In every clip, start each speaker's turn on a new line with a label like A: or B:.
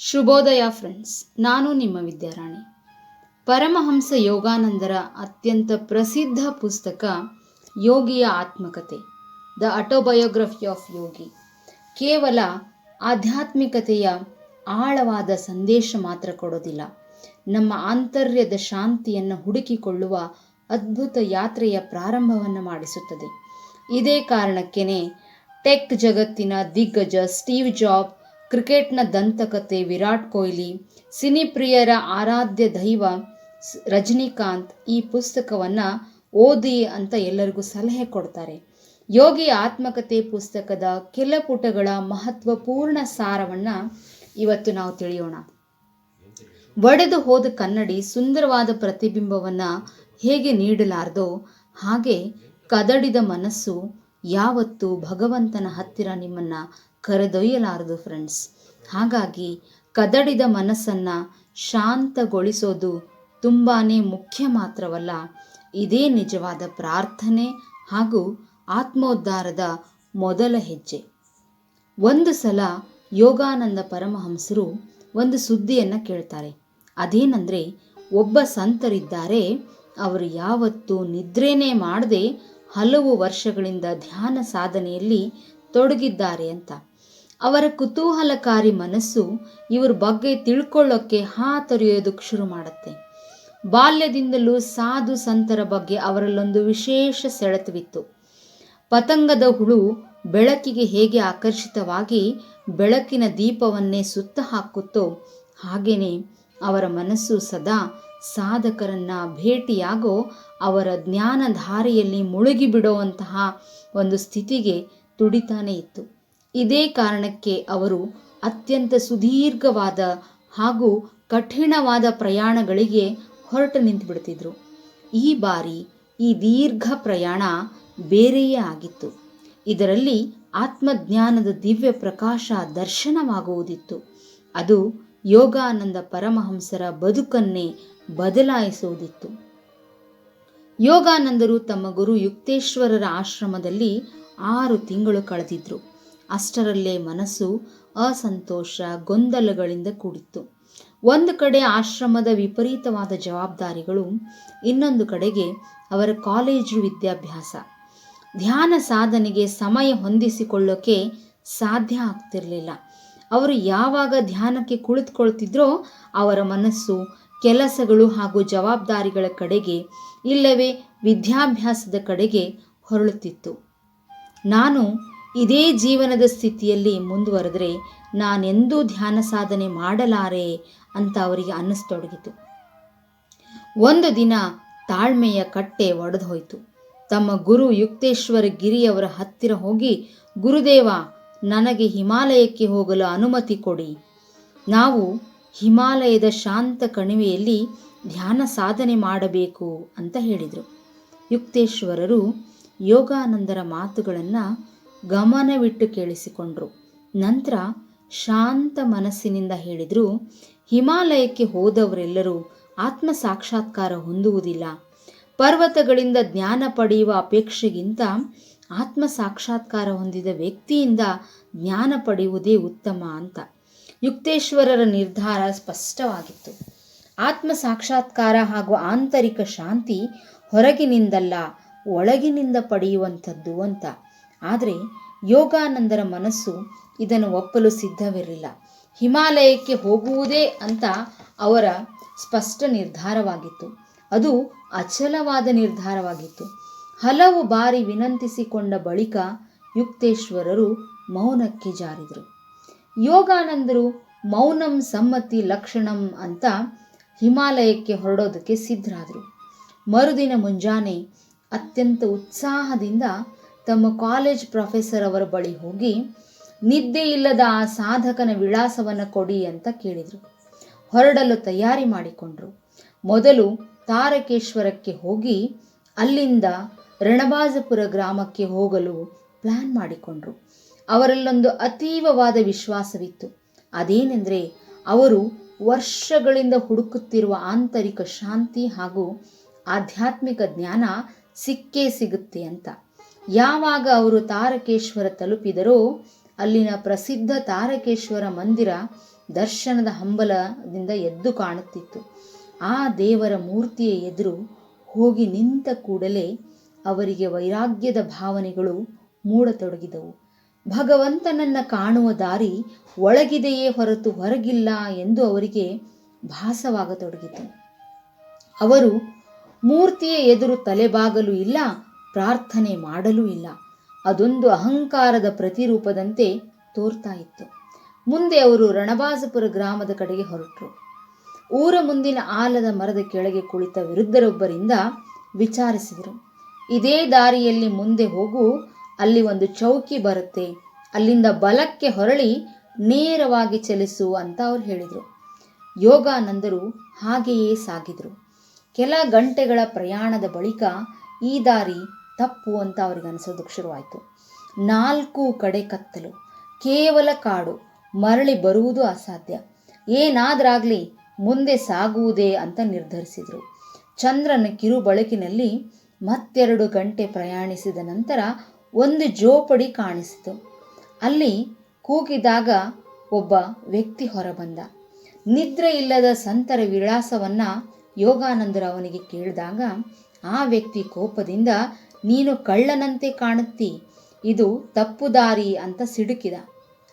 A: ಶುಭೋದಯ ಫ್ರೆಂಡ್ಸ್ ನಾನು ನಿಮ್ಮ ವಿದ್ಯಾರಾಣಿ. ಪರಮಹಂಸ ಯೋಗಾನಂದರ ಅತ್ಯಂತ ಪ್ರಸಿದ್ಧ ಪುಸ್ತಕ ಯೋಗಿಯ ಆತ್ಮಕತೆ, ದ ಅಟೋಬಯೋಗ್ರಫಿ ಆಫ್ ಯೋಗಿ. ಕೇವಲ ಆಧ್ಯಾತ್ಮಿಕತೆಯ ಆಳವಾದ ಸಂದೇಶ ಮಾತ್ರ ಕೊಡೋದಿಲ್ಲ. ನಮ್ಮ ಆಂತರ್ಯದ ಶಾಂತಿಯನ್ನು ಹುಡುಕಿಕೊಳ್ಳುವ ಅದ್ಭುತ ಯಾತ್ರೆಯ ಪ್ರಾರಂಭವನ್ನು ಮಾಡಿಸುತ್ತದೆ. ಇದೇ ಕಾರಣಕ್ಕೇ ಟೆಕ್ ಜಗತ್ತಿನ ದಿಗ್ಗಜ ಸ್ಟೀವ್ ಜಾಬ್ ಕ್ರಿಕೆಟ್ನ ದಂತಕತೆ ವಿರಾಟ್ ಕೊಹ್ಲಿ ಸಿನಿಪ್ರಿಯರ ಆರಾಧ್ಯ ದೈವ ರಜನಿಕಾಂತ್ ಈ ಪುಸ್ತಕವನ್ನು ಓದಿ ಅಂತ ಎಲ್ಲರಿಗೂ ಸಲಹೆ ಕೊಡ್ತಾರೆ. ಯೋಗಿ ಆತ್ಮಕತೆ ಪುಸ್ತಕದ ಕೆಲ ಪುಟಗಳ ಮಹತ್ವಪೂರ್ಣ ಸಾರವನ್ನು ಇವತ್ತು ನಾವು ತಿಳಿಯೋಣ. ಒಡೆದು ಹೋದ ಕನ್ನಡಿ ಸುಂದರವಾದ ಪ್ರತಿಬಿಂಬವನ್ನು ಹೇಗೆ ನೀಡಲಾರ್ದೋ ಹಾಗೆ ಕದಡಿದ ಮನಸ್ಸು ಯಾವತ್ತೂ ಭಗವಂತನ ಹತ್ತಿರ ನಿಮ್ಮನ್ನು ಕರೆದೊಯ್ಯಲಾರದು ಫ್ರೆಂಡ್ಸ್ ಹಾಗಾಗಿ ಕದಡಿದ ಮನಸ್ಸನ್ನು ಶಾಂತಗೊಳಿಸೋದು ತುಂಬಾ ಮುಖ್ಯ ಮಾತ್ರವಲ್ಲ, ಇದೇ ನಿಜವಾದ ಪ್ರಾರ್ಥನೆ ಹಾಗೂ ಆತ್ಮೋದ್ಧಾರದ ಮೊದಲ ಹೆಜ್ಜೆ. ಒಂದು ಸಲ ಯೋಗಾನಂದ ಪರಮಹಂಸರು ಒಂದು ಸುದ್ದಿಯನ್ನು ಕೇಳ್ತಾರೆ. ಅದೇನೆಂದರೆ, ಒಬ್ಬ ಸಂತರಿದ್ದಾರೆ, ಅವರು ಯಾವತ್ತೂ ನಿದ್ರೇನೇ ಮಾಡದೆ ಹಲವು ವರ್ಷಗಳಿಂದ ಧ್ಯಾನ ಸಾಧನೆಯಲ್ಲಿ ತೊಡಗಿದ್ದಾರೆ ಅಂತ. ಅವರ ಕುತೂಹಲಕಾರಿ ಮನಸ್ಸು ಇವ್ರ ಬಗ್ಗೆ ತಿಳ್ಕೊಳ್ಳೋಕ್ಕೆ ಹಾತೊರೆಯೋದಕ್ಕೆ ಶುರು ಮಾಡುತ್ತೆ. ಬಾಲ್ಯದಿಂದಲೂ ಸಾಧು ಸಂತರ ಬಗ್ಗೆ ಅವರಲ್ಲೊಂದು ವಿಶೇಷ ಸೆಳೆತವಿತ್ತು. ಪತಂಗದ ಹುಳು ಬೆಳಕಿಗೆ ಹೇಗೆ ಆಕರ್ಷಿತವಾಗಿ ಬೆಳಕಿನ ದೀಪವನ್ನೇ ಸುತ್ತ ಹಾಕುತ್ತೋ ಹಾಗೆಯೇ ಅವರ ಮನಸ್ಸು ಸದಾ ಸಾಧಕರನ್ನ ಭೇಟಿಯಾಗೋ ಅವರ ಜ್ಞಾನಧಾರೆಯಲ್ಲಿ ಮುಳುಗಿಬಿಡುವಂತಹ ಒಂದು ಸ್ಥಿತಿಗೆ ತುಡಿತಾನೇ ಇತ್ತು. ಇದೇ ಕಾರಣಕ್ಕೆ ಅವರು ಅತ್ಯಂತ ಸುದೀರ್ಘವಾದ ಹಾಗೂ ಕಠಿಣವಾದ ಪ್ರಯಾಣಗಳಿಗೆ ಹೊರಟು ನಿಂತುಬಿಡ್ತಿದ್ರು ಈ ಬಾರಿ ಈ ದೀರ್ಘ ಪ್ರಯಾಣ ಬೇರೆಯೇ ಆಗಿತ್ತು. ಇದರಲ್ಲಿ ಆತ್ಮಜ್ಞಾನದ ದಿವ್ಯ ಪ್ರಕಾಶ ದರ್ಶನವಾಗುವುದಿತ್ತು. ಅದು ಯೋಗಾನಂದ ಪರಮಹಂಸರ ಬದುಕನ್ನೇ ಬದಲಾಯಿಸುವುದಿತ್ತು. ಯೋಗಾನಂದರು ತಮ್ಮ ಗುರು ಯುಕ್ತೇಶ್ವರರ ಆಶ್ರಮದಲ್ಲಿ ಆರು ತಿಂಗಳು ಕಳೆದಿದ್ರು. ಅಷ್ಟರಲ್ಲೇ ಮನಸ್ಸು ಅಸಂತೋಷ, ಗೊಂದಲಗಳಿಂದ ಕೂಡಿತ್ತು. ಒಂದು ಕಡೆ ಆಶ್ರಮದ ವಿಪರೀತವಾದ ಜವಾಬ್ದಾರಿಗಳು, ಇನ್ನೊಂದು ಕಡೆಗೆ ಅವರ ಕಾಲೇಜು ವಿದ್ಯಾಭ್ಯಾಸ. ಧ್ಯಾನ ಸಾಧನೆಗೆ ಸಮಯ ಹೊಂದಿಸಿಕೊಳ್ಳೋಕೆ ಸಾಧ್ಯ ಆಗ್ತಿರಲಿಲ್ಲ. ಅವರು ಯಾವಾಗ ಧ್ಯಾನಕ್ಕೆ ಕುಳಿತುಕೊಳ್ತಿದ್ರೋ ಅವರ ಮನಸ್ಸು, ಕೆಲಸಗಳು ಹಾಗೂ ಜವಾಬ್ದಾರಿಗಳ ಕಡೆಗೆ, ಇಲ್ಲವೇ ವಿದ್ಯಾಭ್ಯಾಸದ ಕಡೆಗೆ ಹೊರಳುತ್ತಿತ್ತು. ನಾನು ಇದೇ ಜೀವನದ ಸ್ಥಿತಿಯಲ್ಲಿ ಮುಂದುವರೆದರೆ ನಾನೆಂದೂ ಧ್ಯಾನ ಸಾಧನೆ ಮಾಡಲಾರೆ ಅಂತ ಅವರಿಗೆ ಅನ್ನಿಸ್ತೊಡಗಿತು. ಒಂದು ದಿನ ತಾಳ್ಮೆಯ ಕಟ್ಟೆ ಒಡೆದು ಹೋಯಿತು ತಮ್ಮ ಗುರು ಯುಕ್ತೇಶ್ವರ ಗಿರಿಯವರ ಹತ್ತಿರ ಹೋಗಿ, ಗುರುದೇವ, ನನಗೆ ಹಿಮಾಲಯಕ್ಕೆ ಹೋಗಲು ಅನುಮತಿ ಕೊಡಿ. ನಾವು ಹಿಮಾಲಯದ ಶಾಂತ ಕಣಿವೆಯಲ್ಲಿ ಧ್ಯಾನ ಸಾಧನೆ ಮಾಡಬೇಕು ಅಂತ ಹೇಳಿದರು. ಯುಕ್ತೇಶ್ವರರು ಯೋಗಾನಂದರ ಮಾತುಗಳನ್ನು ಗಮನವಿಟ್ಟು ಕೇಳಿಸಿಕೊಂಡ್ರು. ನಂತರ ಶಾಂತ ಮನಸ್ಸಿನಿಂದ ಹೇಳಿದರು, ಹಿಮಾಲಯಕ್ಕೆ ಹೋದವರೆಲ್ಲರೂ ಆತ್ಮ ಸಾಕ್ಷಾತ್ಕಾರ ಹೊಂದುವುದಿಲ್ಲ. ಪರ್ವತಗಳಿಂದ ಜ್ಞಾನ ಪಡೆಯುವ ಅಪೇಕ್ಷೆಗಿಂತ ಆತ್ಮ ಸಾಕ್ಷಾತ್ಕಾರ ಹೊಂದಿದ ವ್ಯಕ್ತಿಯಿಂದ ಜ್ಞಾನ ಪಡೆಯುವುದೇ ಉತ್ತಮ ಅಂತ. ಯುಕ್ತೇಶ್ವರರ ನಿರ್ಧಾರ ಸ್ಪಷ್ಟವಾಗಿತ್ತು. ಆತ್ಮ ಸಾಕ್ಷಾತ್ಕಾರ ಹಾಗೂ ಆಂತರಿಕ ಶಾಂತಿ ಹೊರಗಿನಿಂದಲ್ಲ, ಒಳಗಿನಿಂದ ಪಡೆಯುವಂಥದ್ದು ಅಂತ. ಆದರೆ ಯೋಗಾನಂದರ ಮನಸ್ಸು ಇದನ್ನು ಒಪ್ಪಲು ಸಿದ್ಧವಿರಲಿಲ್ಲ. ಹಿಮಾಲಯಕ್ಕೆ ಹೋಗುವುದೇ ಅಂತ ಅವರ ಸ್ಪಷ್ಟ ನಿರ್ಧಾರವಾಗಿತ್ತು. ಅದು ಅಚಲವಾದ ನಿರ್ಧಾರವಾಗಿತ್ತು. ಹಲವು ಬಾರಿ ವಿನಂತಿಸಿಕೊಂಡ ಬಳಿಕ ಯುಕ್ತೇಶ್ವರರು ಮೌನಕ್ಕೆ ಜಾರಿದರು. ಯೋಗಾನಂದರು ಮೌನಂ ಸಮ್ಮತಿ ಲಕ್ಷಣಂ ಅಂತ ಹಿಮಾಲಯಕ್ಕೆ ಹೊರಡೋದಕ್ಕೆ ಸಿದ್ಧರಾದರು. ಮರುದಿನ ಮುಂಜಾನೆ ಅತ್ಯಂತ ಉತ್ಸಾಹದಿಂದ ತಮ್ಮ ಕಾಲೇಜ್ ಪ್ರೊಫೆಸರ್ ಅವರ ಬಳಿ ಹೋಗಿ, ನಿದ್ದೆ ಇಲ್ಲದ ಆ ಸಾಧಕನ ವಿಳಾಸವನ್ನು ಕೊಡಿ ಅಂತ ಕೇಳಿದರು. ಹೊರಡಲು ತಯಾರಿ ಮಾಡಿಕೊಂಡರು. ಮೊದಲು ತಾರಕೇಶ್ವರಕ್ಕೆ ಹೋಗಿ ಅಲ್ಲಿಂದ ರಣಬಾಜಪುರ ಗ್ರಾಮಕ್ಕೆ ಹೋಗಲು ಪ್ಲ್ಯಾನ್ ಮಾಡಿಕೊಂಡ್ರು. ಅವರಲ್ಲೊಂದು ಅತೀವವಾದ ವಿಶ್ವಾಸವಿತ್ತು. ಅದೇನೆಂದರೆ, ಅವರು ವರ್ಷಗಳಿಂದ ಹುಡುಕುತ್ತಿರುವ ಆಂತರಿಕ ಶಾಂತಿ ಹಾಗೂ ಆಧ್ಯಾತ್ಮಿಕ ಜ್ಞಾನ ಸಿಕ್ಕೇ ಸಿಗುತ್ತೆ ಅಂತ. ಯಾವಾಗ ಅವರು ತಾರಕೇಶ್ವರ ತಲುಪಿದರೋ, ಅಲ್ಲಿನ ಪ್ರಸಿದ್ಧ ತಾರಕೇಶ್ವರ ಮಂದಿರ ದರ್ಶನದ ಹಂಬಲದಿಂದ ಎದ್ದು ಕಾಣುತ್ತಿತ್ತು. ಆ ದೇವರ ಮೂರ್ತಿಯ ಎದುರು ಹೋಗಿ ನಿಂತ ಕೂಡಲೇ ಅವರಿಗೆ ವೈರಾಗ್ಯದ ಭಾವನೆಗಳು ಮೂಡತೊಡಗಿದವು. ಭಗವಂತನನ್ನ ಕಾಣುವ ದಾರಿ ಒಳಗಿದೆಯೇ ಹೊರತು ಹೊರಗಿಲ್ಲ ಎಂದು ಅವರಿಗೆ ಭಾಸವಾಗತೊಡಗಿತು. ಅವರು ಮೂರ್ತಿಯ ಎದುರು ತಲೆಬಾಗಲು ಇಲ್ಲ ಪ್ರಾರ್ಥನೆ ಮಾಡಲೂ ಇಲ್ಲ. ಅದೊಂದು ಅಹಂಕಾರದ ಪ್ರತಿರೂಪದಂತೆ ತೋರ್ತಾ ಇತ್ತು. ಮುಂದೆ ಅವರು ರಣಬಾಸಪುರ ಗ್ರಾಮದ ಕಡೆಗೆ ಹೊರಟರು. ಊರ ಮುಂದಿನ ಆಲದ ಮರದ ಕೆಳಗೆ ಕುಳಿತ ವಿರುದ್ಧರೊಬ್ಬರಿಂದ ವಿಚಾರಿಸಿದರು. ಇದೇ ದಾರಿಯಲ್ಲಿ ಮುಂದೆ ಹೋಗು, ಅಲ್ಲಿ ಒಂದು ಚೌಕಿ ಬರುತ್ತೆ, ಅಲ್ಲಿಂದ ಬಲಕ್ಕೆ ಹೊರಳಿ, ನೇರವಾಗಿ ಚಲಿಸು ಅಂತ ಅವ್ರು ಹೇಳಿದರು. ಯೋಗಾನಂದರು ಹಾಗೆಯೇ ಸಾಗಿದರು. ಕೆಲ ಗಂಟೆಗಳ ಪ್ರಯಾಣದ ಬಳಿಕ ಈ ದಾರಿ ತಪ್ಪು ಅಂತ ಅವ್ರಿಗೆ ಅನಿಸೋದಕ್ಕೆ ಶುರುವಾಯಿತು. ನಾಲ್ಕು ಕಡೆ ಕತ್ತಲು. ಕೇವಲ ಕಾಡು. ಮರಳಿ ಬರುವುದು ಅಸಾಧ್ಯ. ಏನಾದರಾಗಲಿ ಮುಂದೆ ಸಾಗುವುದೇ ಅಂತ ನಿರ್ಧರಿಸಿದರು. ಚಂದ್ರನ ಕಿರು ಬಳಕಿನಲ್ಲಿ ಮತ್ತೆರಡು ಗಂಟೆ ಪ್ರಯಾಣಿಸಿದ ನಂತರ ಒಂದು ಜೋಪಡಿ ಕಾಣಿಸಿತು. ಅಲ್ಲಿ ಕೂಗಿದಾಗ ಒಬ್ಬ ವ್ಯಕ್ತಿ ಹೊರಬಂದ. ನಿದ್ರೆ ಇಲ್ಲದ ಸಂತರ ವಿಳಾಸವನ್ನು ಯೋಗಾನಂದರು ಅವನಿಗೆ ಕೇಳಿದಾಗ ಆ ವ್ಯಕ್ತಿ ಕೋಪದಿಂದ ನೀನು ಕಳ್ಳನಂತೆ ಕಾಣುತ್ತಿ, ಇದು ತಪ್ಪು ದಾರಿ ಅಂತ ಸಿಡುಕಿದ.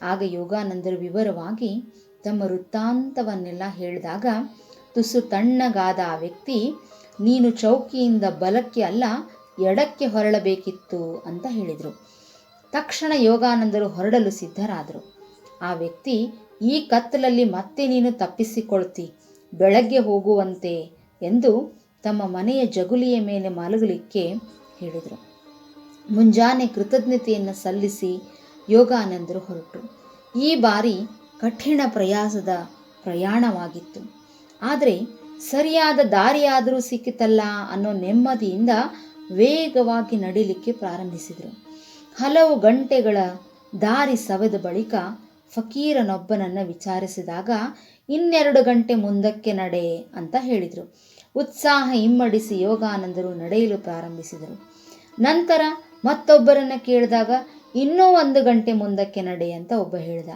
A: ಆಗ ಯೋಗಾನಂದರು ವಿವರವಾಗಿ ತಮ್ಮ ವೃತ್ತಾಂತವನ್ನೆಲ್ಲ ಹೇಳಿದಾಗ, ತುಸು ತಣ್ಣಗಾದ ಆ ವ್ಯಕ್ತಿ, ನೀನು ಚೌಕಿಯಿಂದ ಬಲಕ್ಕೆ ಅಲ್ಲ, ಎಡಕ್ಕೆ ಹೊರಳಬೇಕಿತ್ತು ಅಂತ ಹೇಳಿದರು. ತಕ್ಷಣ ಯೋಗಾನಂದರು ಹೊರಡಲು ಸಿದ್ಧರಾದರು. ಆ ವ್ಯಕ್ತಿ, ಈ ಕತ್ತಲಲ್ಲಿ ಮತ್ತೆ ನೀನು ತಪ್ಪಿಸಿಕೊಳ್ತಿ, ಬೆಳಗ್ಗೆ ಹೋಗುವಂತೆ ಎಂದು ತಮ್ಮ ಮನೆಯ ಜಗುಲಿಯ ಮೇಲೆ ಮಲಗಲಿಕ್ಕೆ ಹೇಳಿದರು. ಮುಂಜಾನೆ ಕೃತಜ್ಞತೆಯನ್ನು ಸಲ್ಲಿಸಿ ಯೋಗಾನಂದರು ಹೊರಟರು. ಈ ಬಾರಿ ಕಠಿಣ ಪ್ರಯಾಸದ ಪ್ರಯಾಣವಾಗಿತ್ತು. ಆದರೆ ಸರಿಯಾದ ದಾರಿಯಾದರೂ ಸಿಕ್ಕಿತಲ್ಲ ಅನ್ನೋ ನೆಮ್ಮದಿಯಿಂದ ವೇಗವಾಗಿ ನಡಿಲಿಕ್ಕೆ ಪ್ರಾರಂಭಿಸಿದರು. ಹಲವು ಗಂಟೆಗಳ ದಾರಿ ಸವೆದ ಬಳಿಕ ಫಕೀರನೊಬ್ಬನನ್ನು ವಿಚಾರಿಸಿದಾಗ, ಇನ್ನೆರಡು ಗಂಟೆ ಮುಂದಕ್ಕೆ ನಡೆ ಅಂತ ಹೇಳಿದರು. ಉತ್ಸಾಹ ಇಮ್ಮಡಿಸಿ ಯೋಗಾನಂದರು ನಡೆಯಲು ಪ್ರಾರಂಭಿಸಿದರು. ನಂತರ ಮತ್ತೊಬ್ಬರನ್ನು ಕೇಳಿದಾಗ, ಇನ್ನೂ ಒಂದು ಗಂಟೆ ಮುಂದಕ್ಕೆ ನಡೆ ಅಂತ ಒಬ್ಬ ಹೇಳಿದ.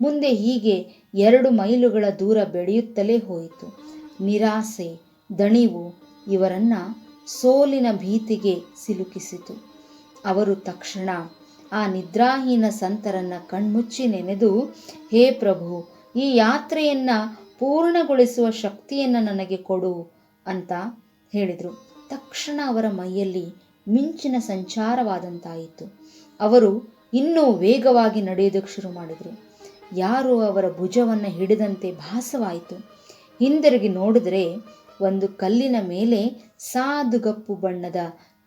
A: ಮುಂದೆ ಹೀಗೆ ಎರಡು ಮೈಲುಗಳ ದೂರ ಬೆಳೆಯುತ್ತಲೇ ಹೋಯಿತು. ನಿರಾಸೆ, ದಣಿವು ಇವರನ್ನ ಸೋಲಿನ ಭೀತಿಗೆ ಸಿಲುಕಿಸಿತು. ಅವರು ತಕ್ಷಣ ಆ ನಿದ್ರಾಹೀನ ಸಂತರನ್ನ ಕಣ್ಮುಚ್ಚಿ ನೆನೆದು, ಹೇ ಪ್ರಭು, ಈ ಯಾತ್ರೆಯನ್ನ ಪೂರ್ಣಗೊಳಿಸುವ ಶಕ್ತಿಯನ್ನು ನನಗೆ ಕೊಡು. ಅಂತ ಹೇಳಿದರು. ತಕ್ಷಣ ಅವರ ಮೈಯಲ್ಲಿ ಮಿಂಚಿನ ಸಂಚಾರವಾದಂತಾಯಿತು. ಅವರು ಇನ್ನೂ ವೇಗವಾಗಿ ನಡೆಯೋದಕ್ಕೆ ಶುರು ಮಾಡಿದರು. ಯಾರು ಅವರ ಭುಜವನ್ನು ಹಿಡಿದಂತೆ ಭಾಸವಾಯಿತು. ಹಿಂದಿರುಗಿ ನೋಡಿದರೆ ಒಂದು ಕಲ್ಲಿನ ಮೇಲೆ ಸಾಧುಗಪ್ಪು ಬಣ್ಣದ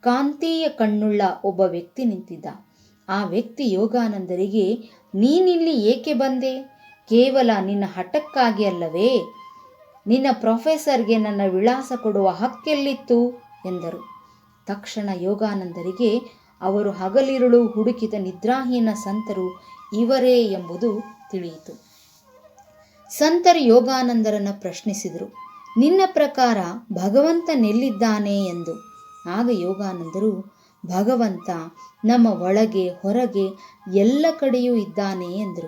A: ಕಾಂತೀಯ ಕಣ್ಣುಳ್ಳ ಒಬ್ಬ ವ್ಯಕ್ತಿ ನಿಂತಿದ್ದ. ಆ ವ್ಯಕ್ತಿ ಯೋಗಾನಂದರಿಗೆ, ನೀನಿಲ್ಲಿ ಏಕೆ ಬಂದೆ? ಕೇವಲ ನಿನ್ನ ಹಠಕ್ಕಾಗಿ ಅಲ್ಲವೇ? ನಿನ್ನ ಪ್ರೊಫೆಸರ್ಗೆ ನನ್ನ ವಿಳಾಸ ಕೊಡುವ ಹಕ್ಕೆಲ್ಲಿತ್ತು ಎಂದರು. ತಕ್ಷಣ ಯೋಗಾನಂದರಿಗೆ, ಅವರು ಹಗಲಿರುಳು ಹುಡುಕಿದ ನಿದ್ರಾಹೀನ ಸಂತರು ಇವರೇ ಎಂಬುದು ತಿಳಿಯಿತು. ಸಂತರು ಯೋಗಾನಂದರನ್ನು ಪ್ರಶ್ನಿಸಿದರು. ನಿನ್ನ ಪ್ರಕಾರ ಭಗವಂತನೆಲ್ಲಿದ್ದಾನೆ ಎಂದು. ಆಗ ಯೋಗಾನಂದರು, ಭಗವಂತ ನಮ್ಮ ಒಳಗೆ, ಹೊರಗೆ ಎಲ್ಲ ಕಡೆಯೂ ಇದ್ದಾನೆ ಎಂದರು.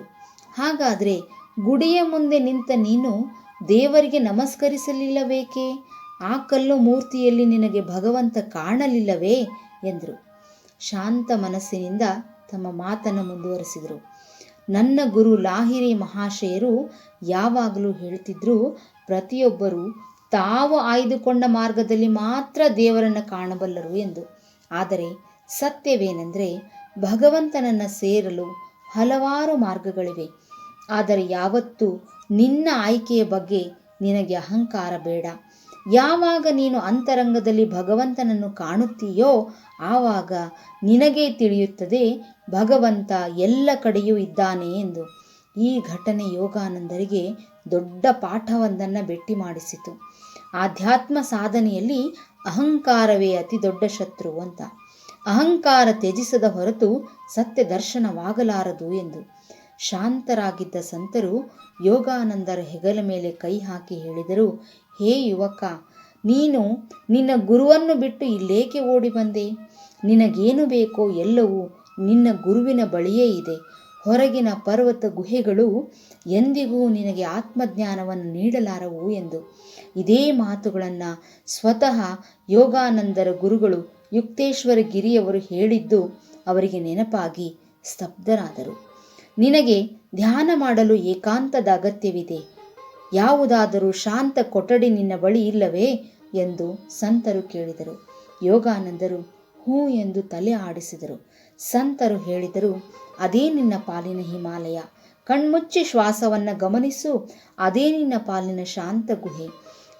A: ಹಾಗಾದರೆ ಗುಡಿಯ ಮುಂದೆ ನಿಂತ ನೀನು ದೇವರಿಗೆ ನಮಸ್ಕರಿಸಲಿಲ್ಲವೇಕೆ? ಆ ಕಲ್ಲು ಮೂರ್ತಿಯಲ್ಲಿ ನಿನಗೆ ಭಗವಂತ ಕಾಣಲಿಲ್ಲವೇ? ಎಂದರು. ಶಾಂತ ಮನಸ್ಸಿನಿಂದ ತಮ್ಮ ಮಾತನ್ನು ಮುಂದುವರೆಸಿದರು. ನನ್ನ ಗುರು ಲಾಹಿರಿ ಮಹಾಶಯರು ಯಾವಾಗಲೂ ಹೇಳ್ತಿದ್ರು, ಪ್ರತಿಯೊಬ್ಬರು ತಾವು ಆಯ್ದುಕೊಂಡ ಮಾರ್ಗದಲ್ಲಿ ಮಾತ್ರ ದೇವರನ್ನು ಕಾಣಬಲ್ಲರು ಎಂದು. ಆದರೆ ಸತ್ಯವೇನೆಂದರೆ, ಭಗವಂತನನ್ನು ಸೇರಲು ಹಲವಾರು ಮಾರ್ಗಗಳಿವೆ. ಆದರೆ ಯಾವತ್ತೂ ನಿನ್ನ ಆಯ್ಕೆಯ ಬಗ್ಗೆ ನಿನಗೆ ಅಹಂಕಾರ ಬೇಡ. ಯಾವಾಗ ನೀನು ಅಂತರಂಗದಲ್ಲಿ ಭಗವಂತನನ್ನು ಕಾಣುತ್ತೀಯೋ ಆವಾಗ ನಿನಗೆ ತಿಳಿಯುತ್ತದೆ, ಭಗವಂತ ಎಲ್ಲ ಕಡೆಯೂ ಇದ್ದಾನೆ ಎಂದು. ಈ ಘಟನೆ ಯೋಗಾನಂದರಿಗೆ ದೊಡ್ಡ ಪಾಠವೊಂದನ್ನು ಭೇಟಿ ಮಾಡಿಸಿತು. ಆಧ್ಯಾತ್ಮ ಸಾಧನೆಯಲ್ಲಿ ಅಹಂಕಾರವೇ ಅತಿ ದೊಡ್ಡ ಶತ್ರು ಅಂತ. ಅಹಂಕಾರ ತ್ಯಜಿಸದ ಹೊರತು ಸತ್ಯ ದರ್ಶನವಾಗಲಾರದು ಎಂದು. ಶಾಂತರಾಗಿದ್ದ ಸಂತರು ಯೋಗಾನಂದರ ಹೆಗಲ ಮೇಲೆ ಕೈ ಹಾಕಿ ಹೇಳಿದರು, ಹೇ ಯುವಕ, ನೀನು ನಿನ್ನ ಗುರುವನ್ನು ಬಿಟ್ಟು ಇಲ್ಲೇಕೆ ಓಡಿ ಬಂದೆ? ನಿನಗೇನು ಬೇಕೋ ಎಲ್ಲವೂ ನಿನ್ನ ಗುರುವಿನ ಬಳಿಯೇ ಇದೆ. ಹೊರಗಿನ ಪರ್ವತ ಗುಹೆಗಳು ಎಂದಿಗೂ ನಿನಗೆ ಆತ್ಮಜ್ಞಾನವನ್ನು ನೀಡಲಾರವು ಎಂದು. ಇದೇ ಮಾತುಗಳನ್ನು ಸ್ವತಃ ಯೋಗಾನಂದರ ಗುರುಗಳು ಯುಕ್ತೇಶ್ವರ ಗಿರಿಯವರು ಹೇಳಿದ್ದು ಅವರಿಗೆ ನೆನಪಾಗಿ ಸ್ತಬ್ಧರಾದರು. ನಿನಗೆ ಧ್ಯಾನ ಮಾಡಲು ಏಕಾಂತದ ಅಗತ್ಯವಿದೆ. ಯಾವುದಾದರೂ ಶಾಂತ ಕೊಠಡಿ ನಿನ್ನ ಬಳಿ ಇಲ್ಲವೇ? ಎಂದು ಸಂತರು ಕೇಳಿದರು. ಯೋಗಾನಂದರು ಹೂ ಎಂದು ತಲೆ ಆಡಿಸಿದರು. ಸಂತರು ಹೇಳಿದರು, ಅದೇ ನಿನ್ನ ಪಾಲಿನ ಹಿಮಾಲಯ. ಕಣ್ಮುಚ್ಚಿ ಶ್ವಾಸವನ್ನು ಗಮನಿಸು. ಅದೇ ನಿನ್ನ ಪಾಲಿನ ಶಾಂತ ಗುಹೆ.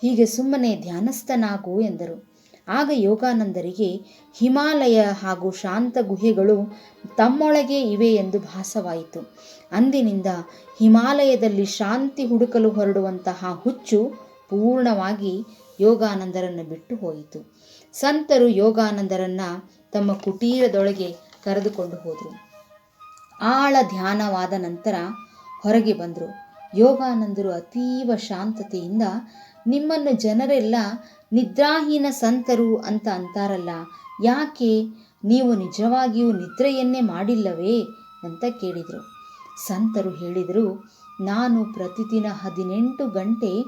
A: ಹೀಗೆ ಸುಮ್ಮನೆ ಧ್ಯಾನಸ್ಥನಾಗು ಎಂದರು. ಆಗ ಯೋಗಾನಂದರಿಗೆ ಹಿಮಾಲಯ ಹಾಗೂ ಶಾಂತ ಗುಹೆಗಳು ತಮ್ಮೊಳಗೆ ಇವೆ ಎಂದು ಭಾಸವಾಯಿತು. ಅಂದಿನಿಂದ ಹಿಮಾಲಯದಲ್ಲಿ ಶಾಂತಿ ಹುಡುಕಲು ಹೊರಡುವಂತಹ ಹುಚ್ಚು ಪೂರ್ಣವಾಗಿ ಯೋಗಾನಂದರನ್ನು ಬಿಟ್ಟು ಹೋಯಿತು. ಸಂತರು ಯೋಗಾನಂದರನ್ನ ತಮ್ಮ ಕುಟೀರದೊಳಗೆ ಕರೆದುಕೊಂಡು ಹೋದರು. ಆಳ ಧ್ಯಾನವಾದ ನಂತರ ಹೊರಗೆ ಬಂದರು. ಯೋಗಾನಂದರು ಅತೀವ ಶಾಂತತೆಯಿಂದ ನಿಮ್ಮನ್ನು ಜನರೆಲ್ಲ ನಿದ್ರಾಹೀನ ಸಂತರು ಅಂತ ಅಂತಾರಲ್ಲ. ಯಾಕೆ? ನೀವು ನಿಜವಾಗಿಯೂ ನಿದ್ರೆಯನ್ನೇ ಮಾಡಿಲ್ಲವೇ? ಅಂತ ಕೇಳಿದರು. ಸಂತರು ಹೇಳಿದರು, ನಾನು ಪ್ರತಿದಿನ ಹದಿನೆಂಟು ಗಂಟೆ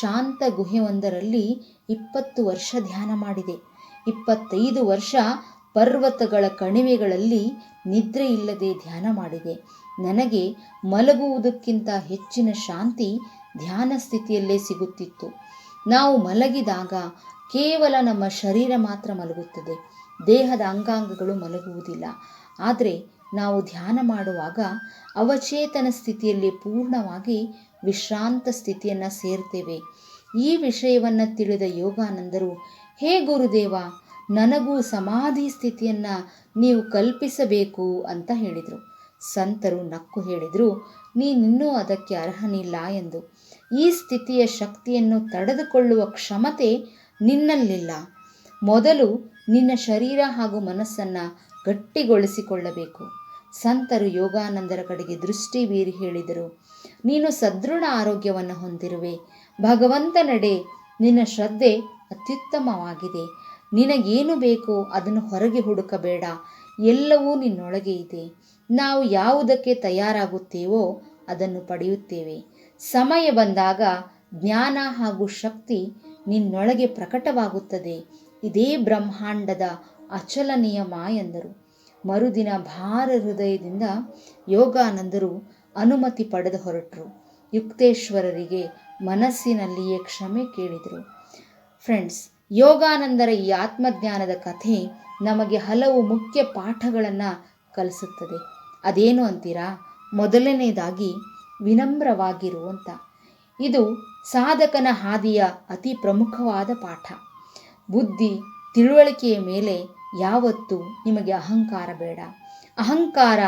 A: ಶಾಂತ ಗುಹೆಯೊಂದರಲ್ಲಿ ಇಪ್ಪತ್ತು ವರ್ಷ ಧ್ಯಾನ ಮಾಡಿದೆ. ಇಪ್ಪತ್ತೈದು ವರ್ಷ ಪರ್ವತಗಳ ಕಣಿವೆಗಳಲ್ಲಿ ನಿದ್ರೆ ಇಲ್ಲದೆ ಧ್ಯಾನ ಮಾಡಿದೆ. ನನಗೆ ಮಲಗುವುದಕ್ಕಿಂತ ಹೆಚ್ಚಿನ ಶಾಂತಿ ಧ್ಯಾನ ಸ್ಥಿತಿಯಲ್ಲೇ ಸಿಗುತ್ತಿತ್ತು. ನಾವು ಮಲಗಿದಾಗ ಕೇವಲ ನಮ್ಮ ಶರೀರ ಮಾತ್ರ ಮಲಗುತ್ತದೆ. ದೇಹದ ಅಂಗಾಂಗಗಳು ಮಲಗುವುದಿಲ್ಲ. ಆದರೆ ನಾವು ಧ್ಯಾನ ಮಾಡುವಾಗ ಅವಚೇತನ ಸ್ಥಿತಿಯಲ್ಲಿ ಪೂರ್ಣವಾಗಿ ವಿಶ್ರಾಂತ ಸ್ಥಿತಿಯನ್ನು ಸೇರ್ತೇವೆ. ಈ ವಿಷಯವನ್ನು ತಿಳಿದ ಯೋಗಾನಂದರು, ಹೇ ಗುರುದೇವ, ನನಗೂ ಸಮಾಧಿ ಸ್ಥಿತಿಯನ್ನು ನೀವು ಕಲ್ಪಿಸಬೇಕು ಅಂತ ಹೇಳಿದರು. ಸಂತರು ನಕ್ಕು ಹೇಳಿದರು ನೀನಿನ್ನೂ ಅದಕ್ಕೆ ಅರ್ಹನಿಲ್ಲ ಎಂದು. ಈ ಸ್ಥಿತಿಯ ಶಕ್ತಿಯನ್ನು ತಡೆದುಕೊಳ್ಳುವ ಕ್ಷಮತೆ ನಿನ್ನಲ್ಲಿಲ್ಲ. ಮೊದಲು ನಿನ್ನ ಶರೀರ ಹಾಗೂ ಮನಸ್ಸನ್ನು ಗಟ್ಟಿಗೊಳಿಸಿಕೊಳ್ಳಬೇಕು. ಸಂತರು ಯೋಗಾನಂದರ ಕಡೆಗೆ ದೃಷ್ಟಿ ಬೀರಿ ಹೇಳಿದರು, ನೀನು ಸದೃಢ ಆರೋಗ್ಯವನ್ನು ಹೊಂದಿರುವೆ. ಭಗವಂತನಡೆ ನಿನ್ನ ಶ್ರದ್ಧೆ ಅತ್ಯುತ್ತಮವಾಗಿದೆ. ನಿನಗೇನು ಬೇಕೋ ಅದನ್ನು ಹೊರಗೆ ಹುಡುಕಬೇಡ. ಎಲ್ಲವೂ ನಿನ್ನೊಳಗೆ ಇದೆ. ನಾವು ಯಾವುದಕ್ಕೆ ತಯಾರಾಗುತ್ತೇವೋ ಅದನ್ನು ಪಡೆಯುತ್ತೇವೆ. ಸಮಯ ಬಂದಾಗ ಜ್ಞಾನ ಹಾಗೂ ಶಕ್ತಿ ನಿನ್ನೊಳಗೆ ಪ್ರಕಟವಾಗುತ್ತದೆ. ಇದೇ ಬ್ರಹ್ಮಾಂಡದ ಅಚಲ ನಿಯಮ ಎಂದರು. ಮರುದಿನ ಭಾರ ಹೃದಯದಿಂದ ಯೋಗಾನಂದರು ಅನುಮತಿ ಪಡೆದು ಹೊರಟರು. ಯುಕ್ತೇಶ್ವರರಿಗೆ ಮನಸ್ಸಿನಲ್ಲಿಯೇ ಕ್ಷಮೆ ಕೇಳಿದರು. ಫ್ರೆಂಡ್ಸ್, ಯೋಗಾನಂದರ ಈ ಆತ್ಮಜ್ಞಾನದ ಕಥೆ ನಮಗೆ ಹಲವು ಮುಖ್ಯ ಪಾಠಗಳನ್ನು ಕಲಿಸುತ್ತದೆ. ಅದೇನು ಅಂತೀರಾ? ಮೊದಲನೇದಾಗಿ ವಿನಮ್ರವಾಗಿರು ಅಂತ. ಇದು ಸಾಧಕನ ಹಾದಿಯ ಅತಿ ಪ್ರಮುಖವಾದ ಪಾಠ. ಬುದ್ಧಿ ತಿಳುವಳಿಕೆಯ ಮೇಲೆ ಯಾವತ್ತೂ ನಿಮಗೆ ಅಹಂಕಾರ ಬೇಡ. ಅಹಂಕಾರ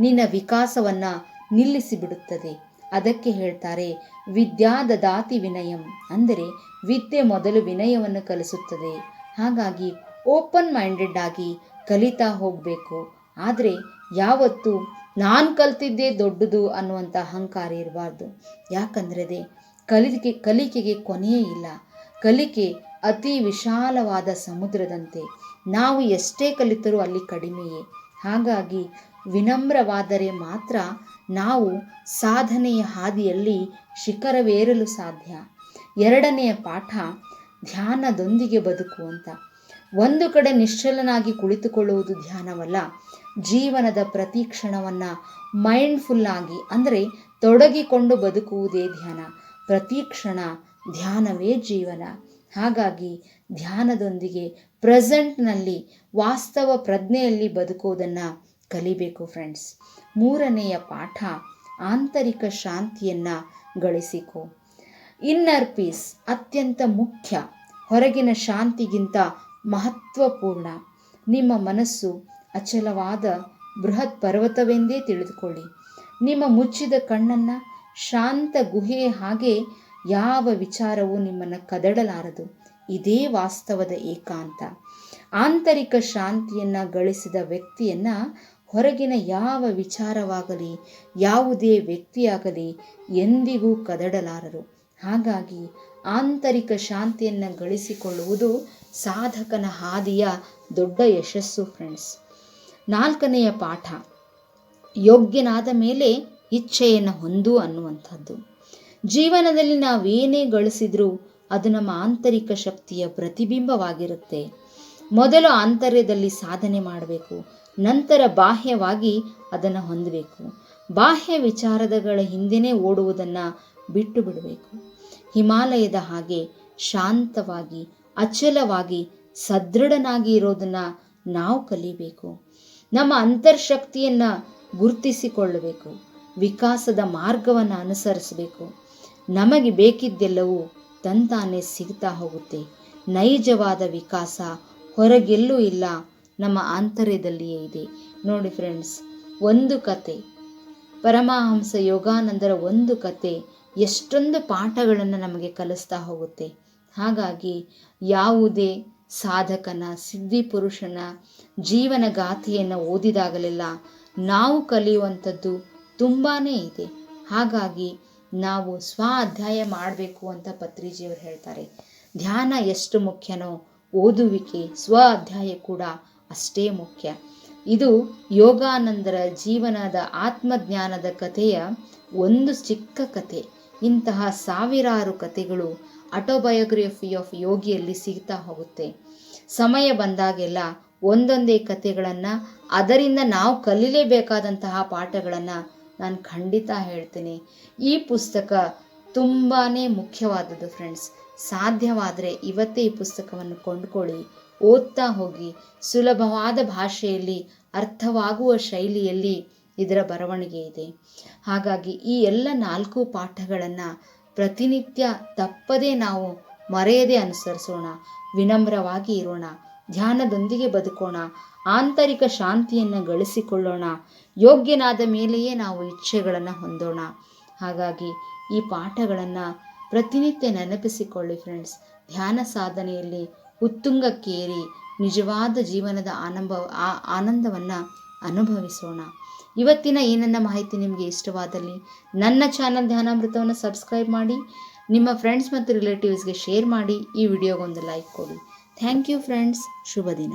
A: ನಿನ್ನ ವಿಕಾಸವನ್ನು ನಿಲ್ಲಿಸಿಬಿಡುತ್ತದೆ. ಅದಕ್ಕೆ ಹೇಳ್ತಾರೆ ವಿದ್ಯಾದದಾತಿ ವಿನಯಂ ಅಂದರೆ ವಿದ್ಯೆ ಮೊದಲು ವಿನಯವನ್ನು ಕಲಿಸುತ್ತದೆ. ಹಾಗಾಗಿ ಓಪನ್ ಮೈಂಡೆಡ್ ಆಗಿ ಕಲಿತಾ ಹೋಗಬೇಕು. ಆದರೆ ಯಾವತ್ತೂ ನಾನು ಕಲ್ತಿದ್ದೇ ದೊಡ್ಡದು ಅನ್ನುವಂಥ ಅಹಂಕಾರ ಇರಬಾರ್ದು. ಯಾಕಂದ್ರೆ ಕಲಿಕೆ ಕಲಿಕೆಗೆ ಕೊನೆಯೇ ಇಲ್ಲ. ಕಲಿಕೆ ಅತಿ ವಿಶಾಲವಾದ ಸಮುದ್ರದಂತೆ. ನಾವು ಎಷ್ಟೇ ಕಲಿತರೂ ಅಲ್ಲಿ ಕಡಿಮೆಯೇ. ಹಾಗಾಗಿ ವಿನಮ್ರವಾದರೆ ಮಾತ್ರ ನಾವು ಸಾಧನೆಯ ಹಾದಿಯಲ್ಲಿ ಶಿಖರವೇರಲು ಸಾಧ್ಯ. ಎರಡನೆಯ ಪಾಠ, ಧ್ಯಾನದೊಂದಿಗೆ ಬದುಕು ಅಂತ ಒಂದು ಕಡೆ ನಿಶ್ಚಲನಾಗಿ ಕುಳಿತುಕೊಳ್ಳುವುದು ಧ್ಯಾನವಲ್ಲ ಜೀವನದ ಪ್ರತಿ ಕ್ಷಣವನ್ನು ಮೈಂಡ್ಫುಲ್ಲಾಗಿ ಅಂದರೆ ತೊಡಗಿಕೊಂಡು ಬದುಕುವುದೇ ಧ್ಯಾನ. ಪ್ರತಿ ಕ್ಷಣ ಧ್ಯಾನವೇ ಜೀವನ. ಹಾಗಾಗಿ ಧ್ಯಾನದೊಂದಿಗೆ ಪ್ರೆಸೆಂಟ್ನಲ್ಲಿ ವಾಸ್ತವ ಪ್ರಜ್ಞೆಯಲ್ಲಿ ಬದುಕುವುದನ್ನು ಕಲಿಬೇಕು ಫ್ರೆಂಡ್ಸ್ ಮೂರನೆಯ ಪಾಠ, ಆಂತರಿಕ ಶಾಂತಿಯನ್ನು ಗಳಿಸಿಕೊ. ಇನ್ನರ್ ಪೀಸ್ ಅತ್ಯಂತ ಮುಖ್ಯ. ಹೊರಗಿನ ಶಾಂತಿಗಿಂತ ಮಹತ್ವಪೂರ್ಣ. ನಿಮ್ಮ ಮನಸ್ಸು ಅಚಲವಾದ ಬೃಹತ್ ಪರ್ವತವೆಂದೇ ತಿಳಿದುಕೊಳ್ಳಿ. ನಿಮ್ಮ ಮುಚ್ಚಿದ ಕಣ್ಣನ್ನು ಶಾಂತ ಗುಹೆಯ ಹಾಗೆ ಯಾವ ವಿಚಾರವೂ ನಿಮ್ಮನ್ನು ಕದಡಲಾರದು. ಇದೇ ವಾಸ್ತವದ ಏಕಾಂತ. ಆಂತರಿಕ ಶಾಂತಿಯನ್ನು ಗಳಿಸಿದ ವ್ಯಕ್ತಿಯನ್ನು ಹೊರಗಿನ ಯಾವ ವಿಚಾರವಾಗಲಿ, ಯಾವುದೇ ವ್ಯಕ್ತಿಯಾಗಲಿ ಎಂದಿಗೂ ಕದಡಲಾರರು. ಹಾಗಾಗಿ ಆಂತರಿಕ ಶಾಂತಿಯನ್ನು ಗಳಿಸಿಕೊಳ್ಳುವುದು ಸಾಧಕನ ಹಾದಿಯ ದೊಡ್ಡ ಯಶಸ್ಸು ಫ್ರೆಂಡ್ಸ್ ನಾಲ್ಕನೆಯ ಪಾಠ. ಯೋಗ್ಯನಾದ ಮೇಲೆ ಇಚ್ಛೆಯನ್ನು ಹೊಂದು ಅನ್ನುವಂಥದ್ದು. ಜೀವನದಲ್ಲಿ ನಾವೇನೇ ಗಳಿಸಿದ್ರೂ ಅದು ನಮ್ಮ ಆಂತರಿಕ ಶಕ್ತಿಯ ಪ್ರತಿಬಿಂಬವಾಗಿರುತ್ತೆ. ಮೊದಲು ಆಂತರ್ಯದಲ್ಲಿ ಸಾಧನೆ ಮಾಡಬೇಕು, ನಂತರ ಬಾಹ್ಯವಾಗಿ ಅದನ್ನು ಹೊಂದಬೇಕು. ಬಾಹ್ಯ ವಿಚಾರದಗಳ ಹಿಂದೆನೇ ಓಡುವುದನ್ನು ಬಿಟ್ಟು ಬಿಡಬೇಕು. ಹಿಮಾಲಯದ ಹಾಗೆ ಶಾಂತವಾಗಿ, ಅಚಲವಾಗಿ, ಸದೃಢನಾಗಿ ಇರೋದನ್ನು ನಾವು ಕಲಿಬೇಕು. ನಮ್ಮ ಅಂತರ್ಶಕ್ತಿಯನ್ನು ಗುರುತಿಸಿಕೊಳ್ಳಬೇಕು, ವಿಕಾಸದ ಮಾರ್ಗವನ್ನು ಅನುಸರಿಸಬೇಕು. ನಮಗೆ ಬೇಕಿದ್ದೆಲ್ಲವೂ ತಂತಾನೆ ಸಿಗ್ತಾ ಹೋಗುತ್ತೆ. ನೈಜವಾದ ವಿಕಾಸ ಹೊರಗೆಲ್ಲೂ ಇಲ್ಲ, ನಮ್ಮ ಆಂತರ್ಯದಲ್ಲಿಯೇ ಇದೆ. ನೋಡಿ ಫ್ರೆಂಡ್ಸ್ ಒಂದು ಕತೆ, ಪರಮಹಂಸ ಯೋಗಾನಂದರ ಒಂದು ಕತೆ ಎಷ್ಟೊಂದು ಪಾಠಗಳನ್ನು ನಮಗೆ ಕಲಿಸ್ತಾ ಹೋಗುತ್ತೆ. ಹಾಗಾಗಿ ಯಾವುದೇ ಸಾಧಕನ, ಸಿದ್ಧಿ ಪುರುಷನ ಜೀವನ ಗಾಥೆಯನ್ನು ಓದಿದಾಗಲೆಲ್ಲ ನಾವು ಕಲಿಯುವಂಥದ್ದು ತುಂಬಾ ಇದೆ. ಹಾಗಾಗಿ ನಾವು ಸ್ವ ಅಧ್ಯಾಯ ಮಾಡಬೇಕು ಅಂತ ಪತ್ರಿಜಿಯವರು ಹೇಳ್ತಾರೆ. ಧ್ಯಾನ ಎಷ್ಟು ಮುಖ್ಯನೋ ಓದುವಿಕೆ ಸ್ವ ಅಧ್ಯಾಯ ಕೂಡ ಅಷ್ಟೇ ಮುಖ್ಯ. ಇದು ಯೋಗಾನಂದರ ಜೀವನದ ಆತ್ಮಜ್ಞಾನದ ಕಥೆಯ ಒಂದು ಚಿಕ್ಕ ಕಥೆ. ಇಂತಹ ಸಾವಿರಾರು ಕಥೆಗಳು ಆಟೋಬಯೋಗ್ರಫಿ ಆಫ್ ಯೋಗಿಯಲ್ಲಿ ಸಿಗ್ತಾ ಹೋಗುತ್ತೆ. ಸಮಯ ಬಂದಾಗೆಲ್ಲ ಒಂದೊಂದೇ ಕಥೆಗಳನ್ನು, ಅದರಿಂದ ನಾವು ಕಲೀಲೇಬೇಕಾದಂತಹ ಪಾಠಗಳನ್ನು ನಾನು ಖಂಡಿತ ಹೇಳ್ತೀನಿ. ಈ ಪುಸ್ತಕ ತುಂಬಾ ಮುಖ್ಯವಾದದ್ದು ಫ್ರೆಂಡ್ಸ್ ಸಾಧ್ಯವಾದರೆ ಇವತ್ತೇ ಈ ಪುಸ್ತಕವನ್ನು ಕೊಂಡ್ಕೊಳ್ಳಿ, ಓದ್ತಾ ಹೋಗಿ, ಸುಲಭವಾದ ಭಾಷೆಯಲ್ಲಿ, ಅರ್ಥವಾಗುವ ಶೈಲಿಯಲ್ಲಿ ಇದರ ಬರವಣಿಗೆ ಇದೆ. ಹಾಗಾಗಿ ಈ ಎಲ್ಲ ನಾಲ್ಕು ಪಾಠಗಳನ್ನು ಪ್ರತಿನಿತ್ಯ ತಪ್ಪದೇ ನಾವು ಮರೆಯದೆ ಅನುಸರಿಸೋಣ, ವಿನಮ್ರವಾಗಿ ಇರೋಣ, ಧ್ಯಾನದೊಂದಿಗೆ ಬದುಕೋಣ, ಆಂತರಿಕ ಶಾಂತಿಯನ್ನು ಗಳಿಸಿಕೊಳ್ಳೋಣ, ಯೋಗ್ಯನಾದ ಮೇಲೆಯೇ ನಾವು ಇಚ್ಛೆಗಳನ್ನು ಹೊಂದೋಣ. ಹಾಗಾಗಿ ಈ ಪಾಠಗಳನ್ನು ಪ್ರತಿನಿತ್ಯ ನೆನಪಿಸಿಕೊಳ್ಳಿ ಫ್ರೆಂಡ್ಸ್ ಧ್ಯಾನ ಸಾಧನೆಯಲ್ಲಿ ಉತ್ತುಂಗಕ್ಕೇರಿ, ನಿಜವಾದ ಜೀವನದ ಆನಂದ ಆನಂದವನ್ನು ಅನುಭವಿಸೋಣ. ಇವತ್ತಿನ ಈ ಮಾಹಿತಿ ನಿಮಗೆ ಇಷ್ಟವಾದಲ್ಲಿ ನನ್ನ ಚಾನಲ್ ಧ್ಯಾನಾಮೃತವನ್ನು ಸಬ್ಸ್ಕ್ರೈಬ್ ಮಾಡಿ, ನಿಮ್ಮ ಫ್ರೆಂಡ್ಸ್ ಮತ್ತು ರಿಲೇಟಿವ್ಸ್ಗೆ ಶೇರ್ ಮಾಡಿ ಈ ವಿಡಿಯೋಗೊಂದು ಲೈಕ್ ಕೊಡಿ. ಥ್ಯಾಂಕ್ ಯು ಫ್ರೆಂಡ್ಸ್ ಶುಭ ದಿನ.